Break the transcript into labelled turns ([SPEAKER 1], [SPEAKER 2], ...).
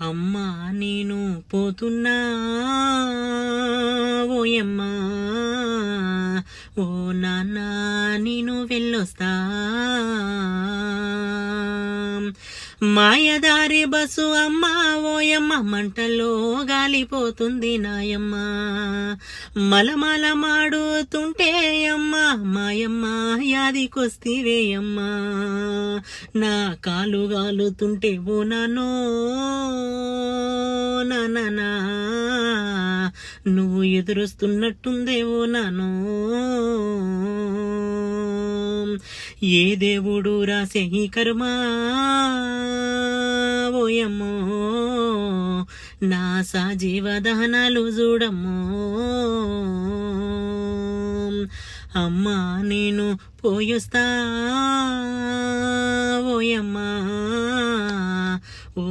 [SPEAKER 1] అమ్మా నేను పోతున్నా. ఓయమ్మా ఓ నాన్న నేను వెళ్ళొస్తా. మాయదారి బస్సు అమ్మ ఓయమ్మ మంటల్లో గాలిపోతుంది నాయమ్మ. మలమల మాడుతుంటే అమ్మ మాయమ్మ యాదికొస్తీవేయమ్మా నా కాలు గాలుతుంటే ఓ నానో నానా నువ్వు ఎదురొస్తున్నట్టుందేవో నానో. ఏ దేవుడు రాసే ఈ కర్మ? ఓయమ్మో నా సాజీవదహనాలు చూడమ్మో. అమ్మా నేను పోయొస్తా. ఓయమ్మా ఓ